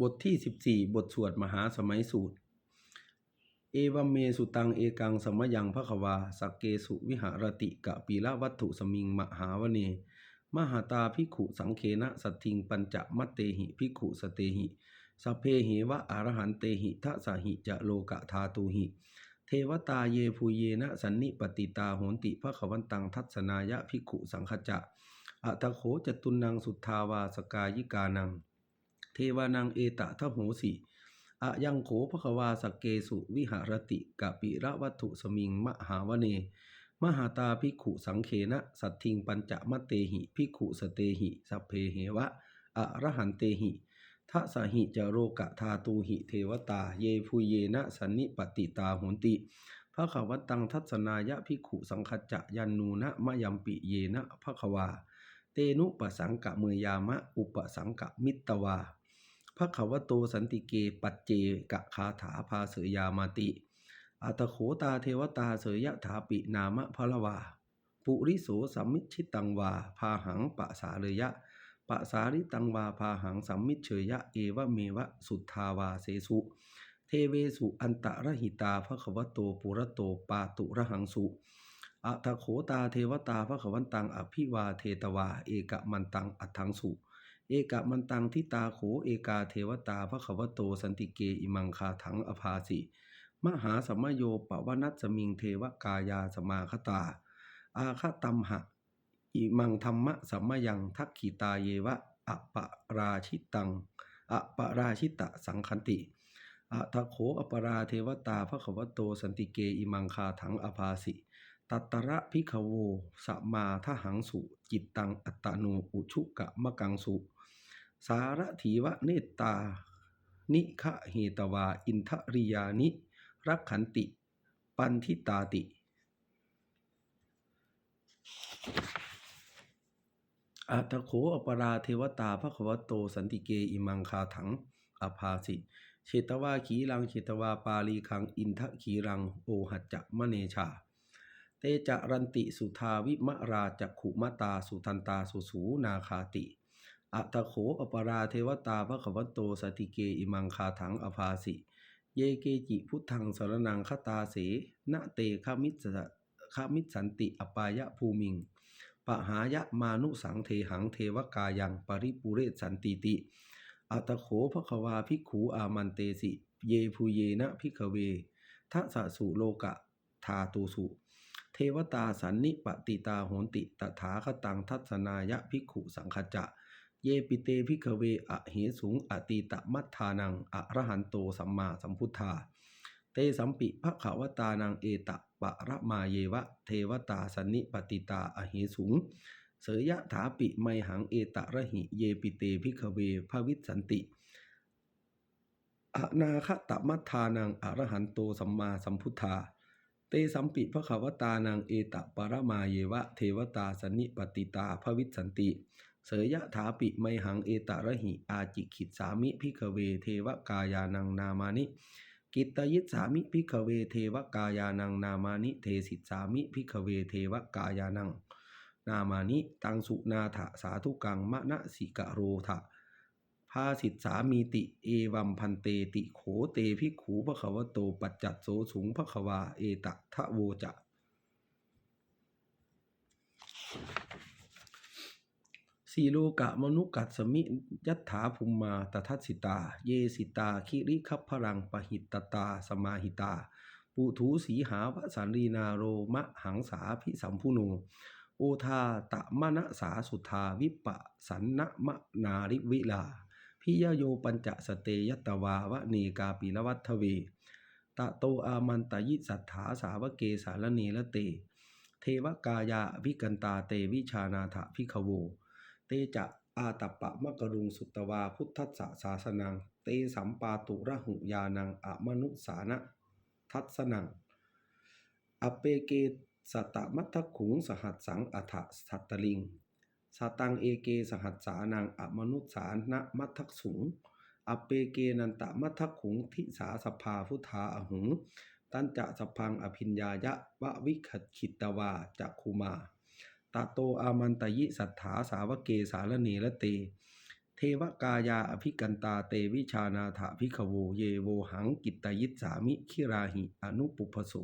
บทที่ 14 บทสวดมหาสมัยสูตร เอวัมเมสุตังเอกังสมยังพระควา สักเกสุวิหารติกะปีละวัตถุสมิงมหาวเน มหาตาภิขุสังเคนะสัตทิงปัญจมัตเตหิภิขุสเตหิสเพเหวะอรหันเตหิทะสหิจะโลกะธาตุหิ เทวตาเยภูเยนะสันนิปติตาโหนติพระขวันตังทัศนายะภิกขุสังคจะอัตโขจตุนังสุทธาวาสกายิกานัง เทวานังเอตะทะโหสิอะยังโขภควาสกเกสุวิหารติกะปิระวัตถุสมิงมหาวเน มหาตาภิกขุสังเคนะ สัตทิงปัญจมัตเตหิภิกขุสเตหิสัพเพเหวะอะระหันเตหิทะสหิจโรกะธาตูหิเทวตา เยภูเยนะสันนิปติตาโหนติพระขวัตตังทัศนายะภิกขุสังคจะยันนูนะมะยัมปิเยนะพระควา เตนุปสังกะเมยามะ อุปสังกะมิตตวา พระขวโตสันติเกปัจเจกะคาถาภาเสยามาติ อัตโขตาเทวตาเสยยะถาปินามะพลวา ปุริโสสัมมิชิตังวา พาหังปะสาเลยะปะสาริตังวาพาหังสัมมิเฉยะเอวะเมวะสุทธาวาเสสุ เทเวสุอันตะระหิตาพระขวโตปุระโตปาตุระหังสุอัตโขตาเทวตาพระขวันตังอภิวาเทตวา เอกะมันตังอัตถังสุ เอกะมันตังทิตาโขเอกาเทวตาพระขวโตสันติเกอิมังคาถังอภาสิมหาสมโยปวนัสสมิงเทวกายาสมาคตา อาคตัมหะ อิมังธรรมะสัมมยังทักขิตาเยวะอปราชิตังอปราชิตะสังคันติอะทะโขอปราเทวตาพระขวโตสันติเกอิมังคาถังอภาสิ ตัตตระพิขโวสัมมาทหังสุ จิตตังอัตตโนอุชุกะมะกังสุ สารถีวะเนตตา นิคะเหตวา อินทริยานิรักขันติ ปันทิตาติ อัตโขอปราเทวตาพระควโตสันติเกอิมังคาถังอภาสิเชตวาขีรังเชตวาปาลีคังอินทะขีรังโอหัจจะมะเนชา เตจะรันติสุทาวิมราจักขุมตาสุทันตาสุสูนาคาติ อัตโขอปราเทวตาพระควโตสติเกอิมังคาถังอภาสิ เยเกจิพุทธังสรนังคตาเสนเตคามิสะคามิสันติอปายะภูมิงปหายะมานุสังเทหังเทวกายังปริปุเรศสันติติ อัตโขภควาภิกขูอามันเตสิ เยภูเยนะภิกขเวทัสสุโลกะธาตุสุ เทวตาสันนิปติตาโหนติตถาคตังทัศนายะภิกขุสังคจะ เยปิเตภิกเวอะเหสุงอติตมัทธานังอะระหันโตสัมมาสัมพุทธา เตสัมปิภขาวตานังเอตะปะระมาเยวะ เทวตาสันนิปติตาอเหสุงเสยยะถาปิไมหังเอตะระหิ เยปิเตภิกเวภวิสันติอนาคตมัทธานังอรหันโตสัมมาสัมพุทธา เตสัมปิภขาวตานังเอตะปะระมาเยวะ เทวตาสันนิปติตาภวิสันติ เสยยะถาปิไมหังเอตะระหิอาจิขิตสามิพิกเวเทวกายานังนามานิ กิตตยิสสามิพิกเวเทวกายานังนามานิเทสิตสามิพิกเวเทวกายานัง นามานิตังสุนาถสาธุกังมะนะสิกะโรทะภาสิตสามีติเอวัมพันเตติโขเตภิขูพระขวโตปัจจัตโสสุงพระควาเอตะทะโวจะ สีโลกะมนุกัสสมิยัตถาภูมมาตทัสสิตา เยสิตา คิริคัพพรังปหิตตา สมาหิตา ปุถูสีหาวสันรีนาโรมะหังสาพิสัมพุโนโอทาตะมะนะสาสุทาวิปะสันนะมะนาริวิลา พิยโยปัญจสเตยตวาวะเนกาปิลวัตเวตะโตอามันตยิสัทธาสาวเกสารเนละเต เทวกายาวิกันตาเตวิชานาถพิขโว เตจะอาตปะมะกรุงสุตวาพุทธัสสะสาสนัง เตสัมปาตุระหุยานังอะมนุสานะทัสนัง อเปเกสตะมัทขุงสหัสสังอัฏฐสัตตลิงสตังเอเกสหัสสานังอมนุสานะมัทธสุงอเปเกนันตะมัทขุงทิสาสภาพุทธาอหุง ตันจะสพังอภิญญายะวะวิขขิตวาจักคุมา ตาโตอามันตยิสัทธาสาวเกสารเนละเต เทวกายาอภิกันตาเตวิชานาถาภิกขโวเยโวหังกิตยิสามิคิราหิอนุปุพโส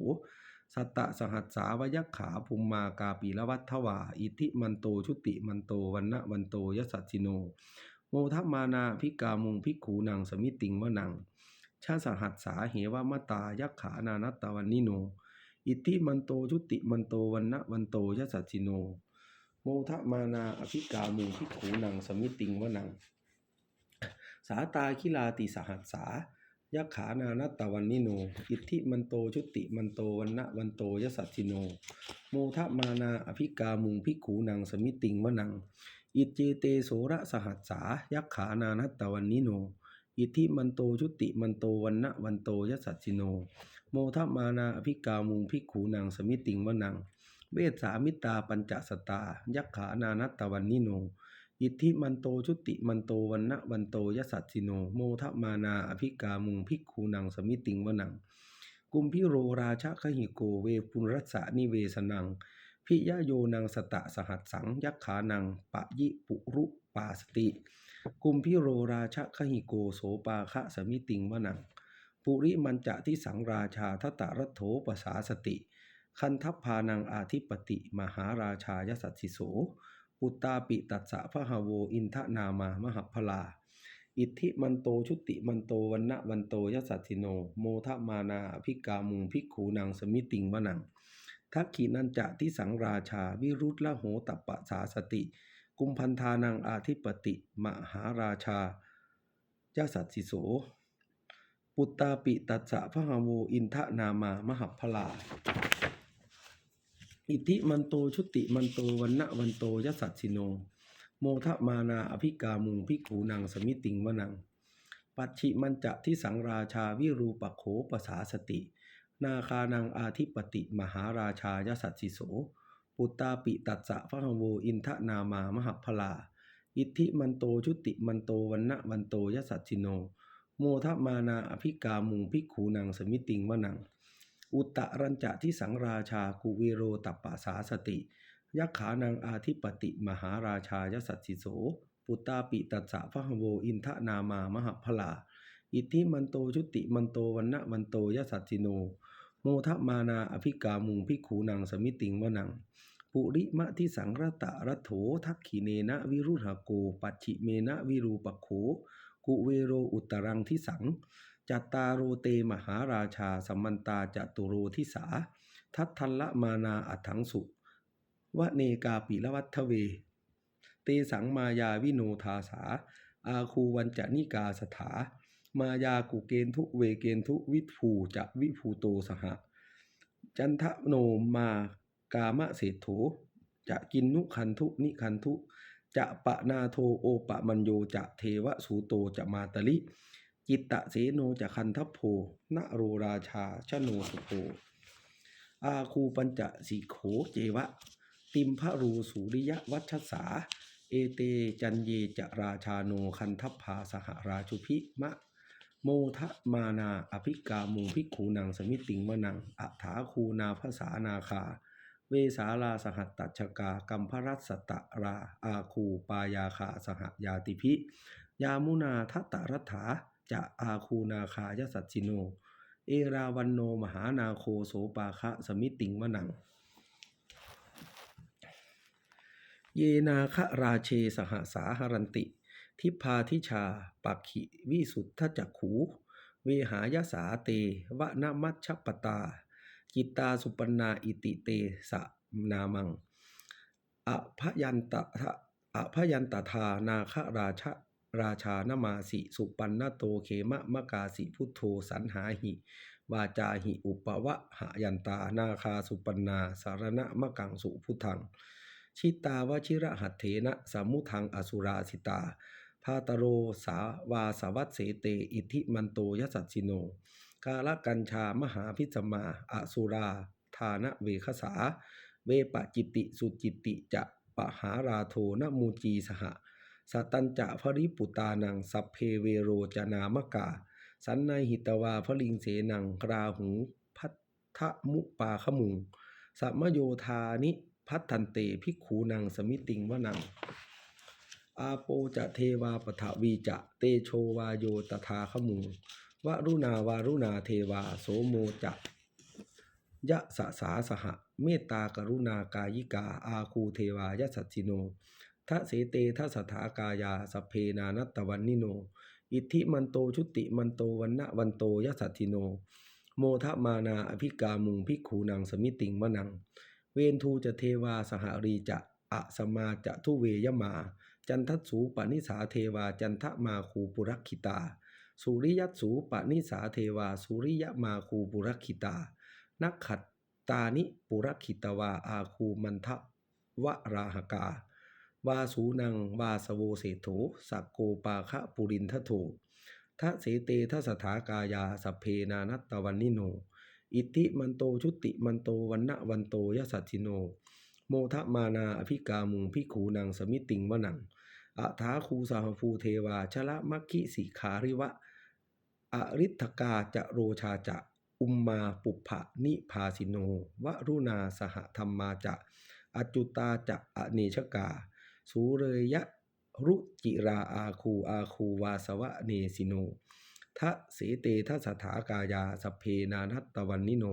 สัตตสหัสสาวยกขาภุมมากาปีละวัฏวาอิทิมันโตชุติมันโตวันนะวันโตยสัสสิโน โมทมานาภิกามุงภิกขูนังสมิติงวนังชาสหัสสาเหวมตายักขานานัตตวันนิโน อิทิมันโตชุติมันโตวันนะวันโตยสัสสิโน โมทะมานาอภิกามุงภิขูนังสมิติงวนัง สาตาคิลาติสหัสสายักขานานัตตวันนิโน อิทธิมันโตชุติมันโตวันนะวันโตยสัสสิโน โมทะมานาอภิกามุงภิขูนังสมิติงวนัง อิจเจเตโสระสหัสสายักขานานัตตวันนิโน อิทธิมันโตชุติมันโตวันนะวันโตยสัสสิโน โมทมานาอภิกามุงภิกขูนังสมิติงวนัง เวสามิตาปัญจสตา ยักขานานัตตวันนิโน อิทธิมันโตชุติมันโตวันนะวันโตยสัสสิโน โมทมานาอภิกามุงภิกขูนังสมิติงวนัง กุมพิโรราชคหิโกเวปุรัสสนิเวสนัง พิยะโยนังสตะสหัสสัง ยักขานังปะยิปุรุปาสติ กุมพิโรราชคหิโกโสปาคะสมิติงวนัง ปุริมันจะที่สังราชาทตะรัตโถปสาสติ คันทัพพานังอาทิปติ มหาราชายสัสสิโสปุตตาปิตัสสะพะหาโวอินทนามามหพลา อิทธิมันโตชุติมันโตวันนะวันโตยสัสสิโน โมทมานาภิกามุงภิกขูนังสมิติงวนังทักขีนันจะที่สังราชาวิรุตละโหตัปะสาสติ กุมพันธานังอาทิปติ มหาราชายสัสสิโส ปุตตาปิตัสสะพะหาโวอินทนามามหพลา อิทิมันโตชุติมันโตวันนะวันโตยสัสสิโน โมทมานาอภิกามุงภิกูนังสมิติงวนัง ปัจฉิมันจะที่สังราชาวิรูปโขปสาสติ นาคานังอาทิปติมหาราชายสัสสิโส ปุตตาปิตัสสะพะหโวอินทนามามหพลา อิทธิมันโตชุติมันโตวันนะวันโตยสัสสิโน โมทมานาอภิกามุงภิกขูนังสมิติงวนัง อุตตะรัญจะที่สังราชากุวิโรตัปปะสาสติ ยักขานังอาทิปติมหาราชายสัสสิโส ปุตตาปิตัสสะพะหโวอินทนามามหพลา อิทธิมันโตชุติมันโตวันนะวันโตยสัสสิโน โมทมานาอภิกามุงภิกขูนังสมิติงวนังปุริมะที่สังรตะรัโถทักขิเนนะวิรุหโก ปัจฉิเมนะวิรูปโข กุเวโรอุตรังที่สังจัตตาโรเตมหาราชาสัมมันตาจตุโรทิสา ทัตทัลละมานาอัฏฐังสุวะเนกาปิละวัฏเว เตสังมายาวิโนทาสา อาคูวันจะนิกาสถา มายากุเกนทุเวเกนทุวิภูจะวิภูโตสหะ จันทโนมากามะเศรษโถจะกินนุคันทุนิคันทุ จะปะนาโทโอปะมัญโยจะเทวสูโตจะมาตลิจิตตะเสโนจะคันทัพโพนโรราชาชโนสุโพอาคูปัญจะสีโขเจวะ ติมพระรูสุริยวัชสา เอเตจันเยจะราชาโนคันทัพพาสหราชุพิมะ โมทะมานาอภิกามุงภิกขูนังสมิติงวนังอัฏฐาคูนาภาษานาคา เวสาลาสหัตตัชกากัมพรัสตะราอาคูปายาคาสหยาติพิยามุนาทัตตรัฐาจะอาคูนาคายสัสสิโน เอราวันโนมหานาโคโสปาคะสมิติงวนัง เยนาคะราเชสหสาหรันติ ทิพาทิชาปักขิวิสุทธจักขู เวหายสาเตวะนมัชชปตา จิตาสุปนาอิติเตสะนามังอภยันตะอภยันตทานาคราชราชานมาสิ สุปันนโตเขมะมะกาสิพุทโธสันหาหิวาจาหิอุปวะหายันตานาคาสุปนนา สารณะมะกังสุพุทธัง ชิตาวชิระหัตเถนะสมุทังอสุราสิตาพาตโรสาวาสวัตเสเต อิทิมันโตยสัสสิโน กาลกัญชามหาพิจมาอสุราทานะเวคสา เวปจิติสุจิติจะปะหาราโทนมูจีสหะสัตตัญจะภริปุตานังสัพเพเวโรจนามกา สันนหิตวาพลิงเสนังราหุงพัทธมุปาขมุงสัมโยธานิพัฒทันเตภิกขูนังสมิติงวนัง อาโปจะเทวาปทวีจะเตโชวาโยตถาขมุง วรุณาวารุณาเทวาโสโมจะยะสะสาสหะ เมตตากรุณากายิกา อาคูเทวายะสัจจิโนทะเสเตทะสถากายาสเพนานัตตวันนิโน อิทธิมันโตชุติมันโตวันนะวันโตยะสัจจิโน โมทะมานาอภิกามุงภิกขูนังสมิติงมะนัง เวนทูจะเทวาสหรีจะอะสมาจะทุเวยมา จันทัสูปนิสาเทวาจันทมาคูปุรักขิตา สุริยสูปนิสาเทวา สุริยมาคูปุรักขิตา นักขัดตานิปุรักขิตวาอาคูมันทะวราหกา วาสูนังวาสโวเศโถสักโกปาคะปุรินทโถทะเสเตทะสถากายาสพเพนานัตตวันนิโน อิทธิมันโตชุติมันโตวันนะวันโตยสัจจิโน โมทะมานาอภิกามุงพิขูนังสมิติงวนังอะถาคูสาหภูเทวาชละมัคคิสิขาริวะ อริทกาจะโรชาจะ อุมมาปุพะนิพาสิโน วรุณาสหธรรมาจะ อจุตาจะอเนชกา สูเรยะรุจิราอาคูอาคูวาสวะเนสิโนทะเสเตทะสถากายาสเพนานัตตวันนิโน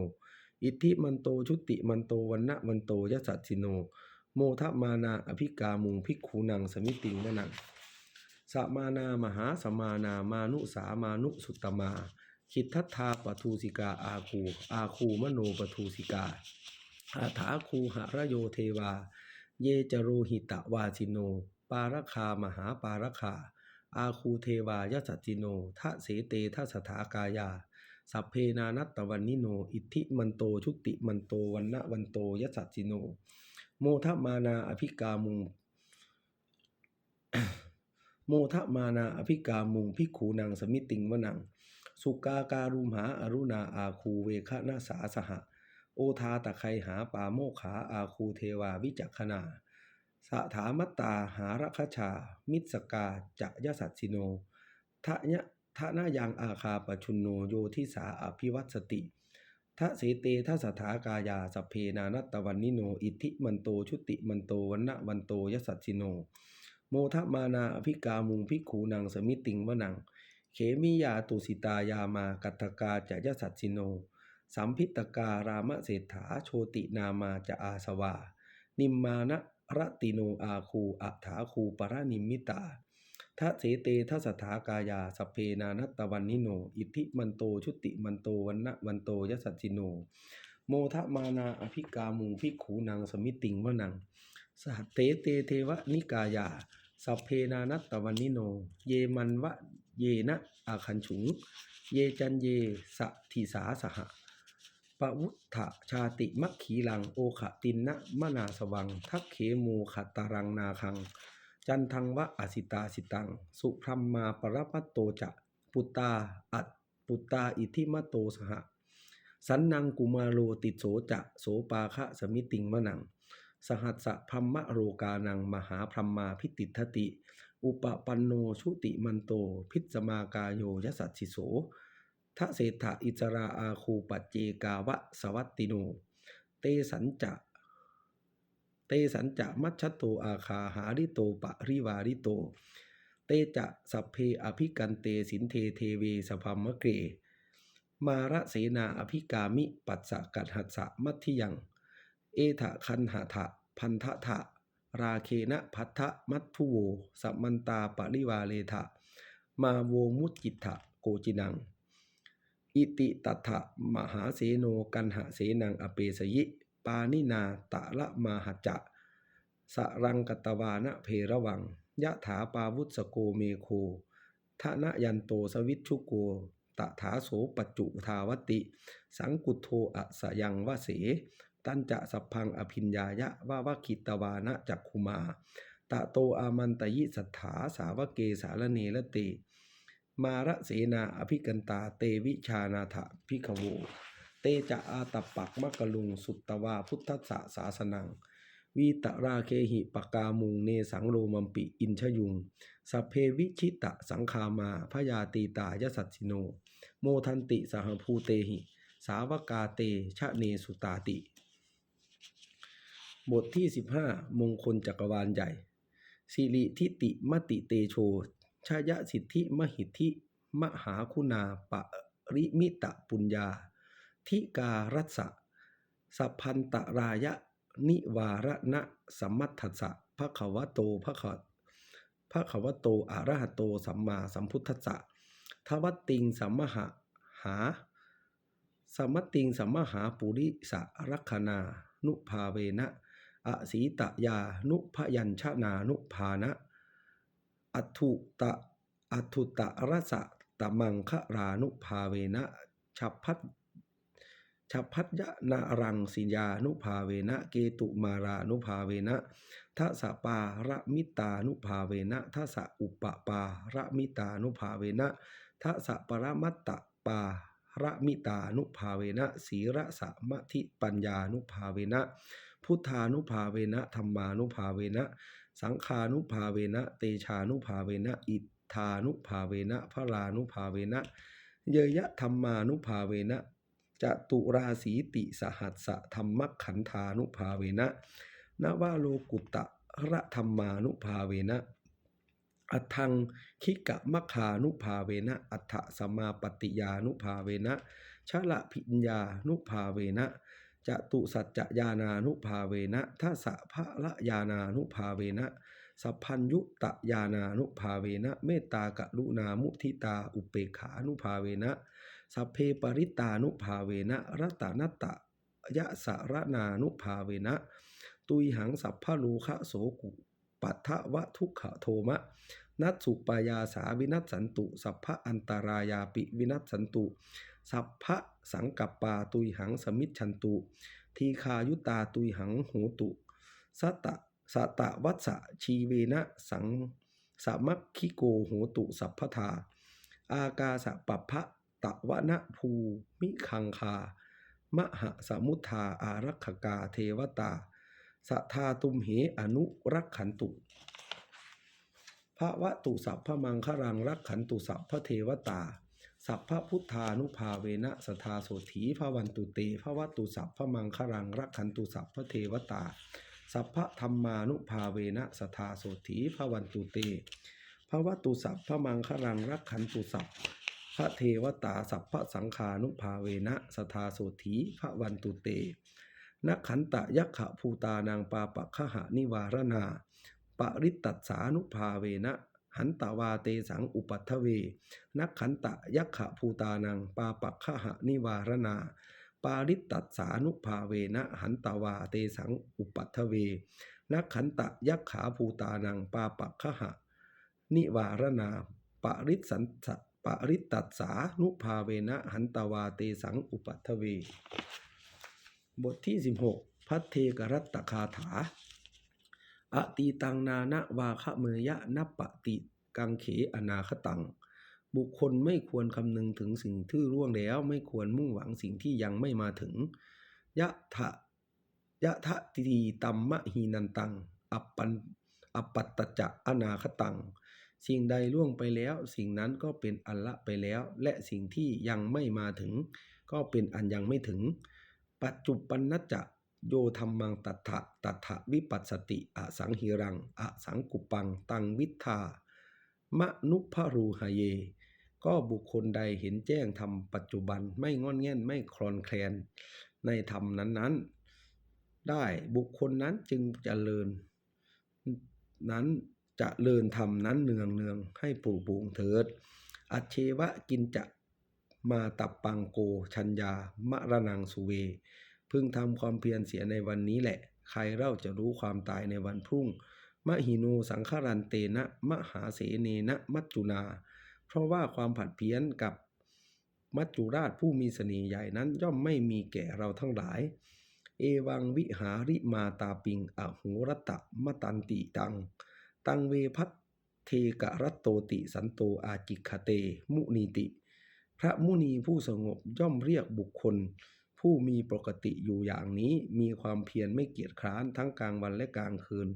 อิทธิมันโตชุติมันโตวันนะวันโตยสัจสิโน โมทะมานาอภิกามุงภิกขูนังสมิติงมะนัง สมานามหาสมานามานุสามานุสุตตมา คิดทัตถาปทูสิกาอาคู อาคูมโนปทูสิกาอาถาคูหะระโยเทวา เยจโรหิตะวาสิโน ปารคามหาปารคา อาคูเทวายสัจจิโนทะเสเตทะสถากายา สัพเพนานัตตวันนิโน อิทธิมันโตชุติมันโตวันนะวันโตยสัจจิโน โมทมานาอภิกามุง โมทะมานาอภิกามุงพิกขูนังสมิติงวนัง สุกาการุมหาอรุณาอาคูเวคะนาสาสหะ โอทาตะไคหาปาโมขาอาคูเทวาวิจักขณาสถามัตตาหารคชา มิสกาจะยสัตสิโนทะยะทะนายังอาคาปชุนโนโยทิสาอภิวัตสติทะเสเตทะสถากายาสเพนานัตตวันนิโน อิทธิมันโตชุติมันโตวันนะวันโตยสัตสิโน โมทมานาอภิกามุงพิกขูนังสมิติงวนัง เขมิยาตุสิตายามากัตถกาจะยสัตสิโน สัมพิตการามเศรษฐาโชตินามาจะอาสวา นิมมานะรติโนอาคูอัฏฐาคูปรนิมมิตาทะเสเตทะสถากายาสเพนานัตตวันนิโน อิทธิมันโตชุติมันโตวันนะวันโตยสัจจิโน โมทะมานาอภิกามุงพิขูนังสมิติงวนังสหเตเตเทวนิกายา สัพเพนานัตตวันนิโน เยมันวะ เยนะอาคันฉุง เยจันเยสะทิสาสหะปวุฒะชาติมัคขีลังโอขตินนะมนาสวัง ทักเขมูขตารังนาคัง จันทังวะอสิตาสิตัง สุพรมมาปรปัตโตจะ ปุตตาอัตปุตตาอิทิมโตสหะ สันนังกุมาโรติโสจะโสปาคะสมิติงมะนัง สหัสสะพรหมโรกานัง มหาพรหมาพิติทติ อุปปันโนชุติมันโต พิสมากาโยยสัสสิโสทะเศรษฐอิจราอาคูปัจเจกาวะสวัตติโน เตสัญจะ เตสัญจะมัชชโตอาคาหาริโตปะริวาริโต เตจะสัพเพอภิกันเตสินเทเทเวสพัมมะเก มาระเสนาอภิกามิ ปัสสะกัดหัสสะมัทธิยัง เอถะคันหะทะพันทะทะราเคนะพัทธะมัททุโวสัมมันตาปริวาเลทะมาโวมุจจิตะโกจินัง อิติตัทะมหาเสโนกันหะเสนังอเปสยิ ปานินาตะละมาหจะสรังกตวานะเพระวัง ยะถาปาวุสโกเมโคทะนะยันโตสวิชชุโก ตถาโสปัจจุทาวติ สังกุโทอะสยังวะเส ตันจะสัพพังอภิญญายะว่าวคิตวานะจักคุมาตะโตอามันตยิสัทธาสาวเกสารเนละเตมาระเสนาอภิกันตาเตวิชานาถพิขโวเตจะอาตปักมะกลุงสุตตวาพุทธสสะสาสนังวีตราเคหิปกามุงเนสังโรมัมปิอินชยุงสัพเพวิชิตะสังคามาพยาตีตายสัตสิโน โมทันติสหภูเตหิ สาวกาเตชะเนสุตาติ บทที่ 15 มงคลจักรวาลใหญ่ สิริทิติมติเตโชชายสิทธิมหิทธิ มหาคุณาปริมิตะปุญญา ทิการัสสะสัพพันตรายะ นิวารณะสัมมัทัสสะภะคะวโตภะคะภะคะวโตอะระหะโตสัมมาสัมพุทธัสสะทวัตติงสัมมหะหาสมมติงสัมมหาปุริสะรักนา นุภาเวนะ อสีตยานุพยัญชนานุภานะอัตถุตะอัตถุตะรสะตะมังคะรานุภาเวนะฉัพพัทฉัพพัทยะนารังสิยานุภาเวนะ เกตุมารานุภาเวนะทัสปาระมิตานุภาเวนะทัสอุปปาระมิตานุภาเวนะทัสปรมัตตปาระมิตานุภาเวนะสีระสมะทิปัญญานุภาเวนะ พุทธานุภาเวนะธรรมานุภาเวนะ สังคานุภาเวนะ เตชานุภาเวนะ อิทธานุภาเวนะพระรานุภาเวนะ เยยะธรรมานุภาเวนะจตุราสีติสหัสสะธรรมขันธานุภาเวนะนวาโลกุตะระธรรมานุภาเวนะอัทังคิกะมะคานุภาเวนะ อัฏฐสมมาปฏิยานุภาเวนะชะละพิญญานุภาเวนะ จตุสัจจญานานุภาเวนะทัสะพระละญานานุภาเวนะสัพพัญยุตะยานานุภาเวนะเมตตากรุณามุทิตาอุเปขานุภาเวนะสัพเพปริตานุภาเวนะรัตนัตตะยะสารนานุภาเวนะ ตุยหังสัพพะลูคะโสกุปัทธวะทุกขโทมะ นัตสุปายาสาวินัสสันตุ สัพพะอันตรายาปิวินัสสันตุ สัพพะสังกัปปาตุยหังสมิชชันตุ ทีคายุตาตุยหังโหตุสตะสตะวัสสะชีเวนะสังสามัคคิโกโหตุสัพพทา อากาสะปัพพะตะวะนะภูมิคังคามหสมุทธาอารักขกาเทวตาสัทาตุมเหอนุรักขันตุพระวะตุสัพพมังครังรักขันตุสัพพเทวตา สัพพพุทธานุภาเวนะสทาโสถีพระวันตุเตพระวัตุสัพพมังครังรักขันตุสัพพเทวตา สัพพธรรมานุภาเวนะสทาโสถีพระวันตุเตพระวัตุสัพพมังครังรักขันตุสัพพระเทวตาสัพพสังขานุภาเวนะสทาโสถีพระวันตุเตนักขันตะยักขะภูตานางปาปะขหานิวารณา ปริตตัสสานุภาเวนะ หันตาวาเตสังอุปัทเว นักขันตะยักขะภูตานัง ปาปะขหานิวารณา ปาริตตัสสานุภาเวนะหันตาวาเตสังอุปัทเว นักขันตะยักขาภูตานัง ปาปะขหะนิวารณา ปาริสันสะปาริตตัสสานุภาเวนะหันตาวาเตสังอุปัทเว บทที่ 16 พัทเทกรัตตคาถา อตีตังนานะวาคะเมยะนัปปติกังเขอนาคตัง บุคคลไม่ควรคำนึงถึงสิ่งที่ร่วงแล้ว ไม่ควรมุ่งหวังสิ่งที่ยังไม่มาถึง ยะทะยะทะตีตัมมะหีนันตัง อัปปันอัปปัตตจะอนาคตัง สิ่งใดล่วงไปแล้ว สิ่งนั้นก็เป็นอันละไปแล้ว และสิ่งที่ยังไม่มาถึง ก็เป็นอันยังไม่ถึง ปัจจุปันนจะ โยธรรมังตัทะตัทะวิปัสสติอสังหิรัง อสังกุปัง ตังวิทามะนุพรูหเย ก็บุคคลใดเห็นแจ้งธรรมปัจจุบันไม่งอนแง่นไม่คลอนแคลน ในธรรมนั้นๆ ได้บุคคลนั้นจึงจเจริญ นั้นจะเลินธรรมนั้นเนืองเนืองให้ปลูกปูงเถิด อัเชวะกินจะมาตับปังโกชัญญามะระนังสุเว พึงทำความเพียรเสียในวันนี้แหละ ใครเล่าจะรู้ความตายในวันพรุ่ง มหินูสังขารันเตนะมหาเสเนนะมัจจุนา เพราะว่าความผัดเพี้ยนกับมัจจุราชผู้มีเสน่ห์ใหญ่นั้นย่อมไม่มีแก่เราทั้งหลาย เอวังวิหาริมาตาปิงอโหรตะมะตันติตัง ตังเวพัตเทกะรัตโตติสันโตอาจิกคเต มุนีติ พระมุนีผู้สงบย่อมเรียกบุคคล ผู้มีปกติอยู่อย่างนี้มีความเพียรไม่เกียจคร้านทั้งกลางวันและกลางคืน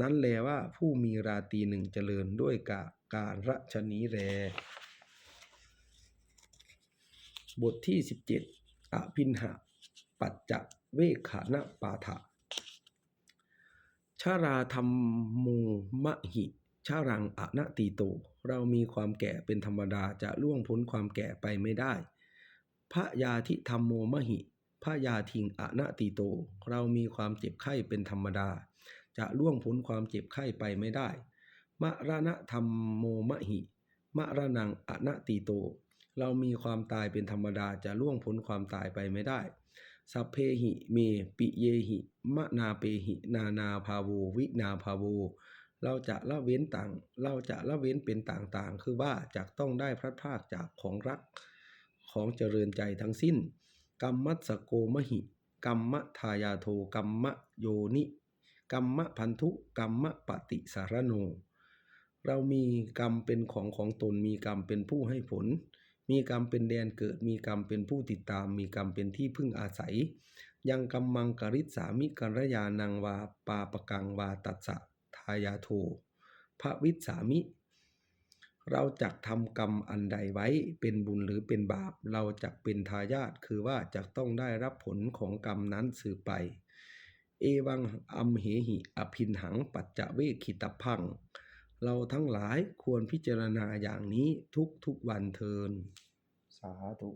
นั้นแลว่าผู้มีราตีหนึ่งเจริญด้วยกาการรัชนีแร บทที่ 17อภินหะ ปัจจะเวขานะปาฐะชาราธรรมโมมะหิชารังอนะตีโต เรามีความแก่เป็นธรรมดาจะล่วงพ้นความแก่ไปไม่ได้ พระยาธิธรรมโมมหิพระยาทิงอนะตีโต เรามีความเจ็บไข้เป็นธรรมดา จะล่วงพ้นความเจ็บไข้ไปไม่ได้ มรณะธรรมโมมหิ มรณังอนะตีโต เรามีความตายเป็นธรรมดาจะล่วงพ้นความตายไปไม่ได้ สัพเพหิเมปิเยหิมะนาเปหิ นานาภาโววินาภาโวเราจะละเว้นต่าง เราจะละเว้นเป็นต่างๆ คือว่าจากต้องได้พลัดพรากจากของรัก ของเจริญใจทั้งสิ้น กรรมัสโกมหิ กรรมทายาโทกรรมโยนิ กรรมพันธุกรรมปฏิสารโน เรามีกรรมเป็นของของตน มีกรรมเป็นผู้ให้ผล มีกรรมเป็นแดนเกิด มีกรรมเป็นผู้ติดตาม มีกรรมเป็นที่พึ่งอาศัย ยังกรรมังกริษสามิกัลยานังวาปาปกังวาตัสสะทายาโทพระวิสสามิ เราจะทำกรรมอันใดไว้เป็นบุญหรือเป็นบาป เราจะเป็นทายาทคือว่าจะต้องได้รับผลของกรรมนั้นสืบไป เอวังอัมเหหิอภินหังปัจจะเวคิตพัง เราทั้งหลายควรพิจารณาอย่างนี้ทุกทุกวันเทิน สาธุ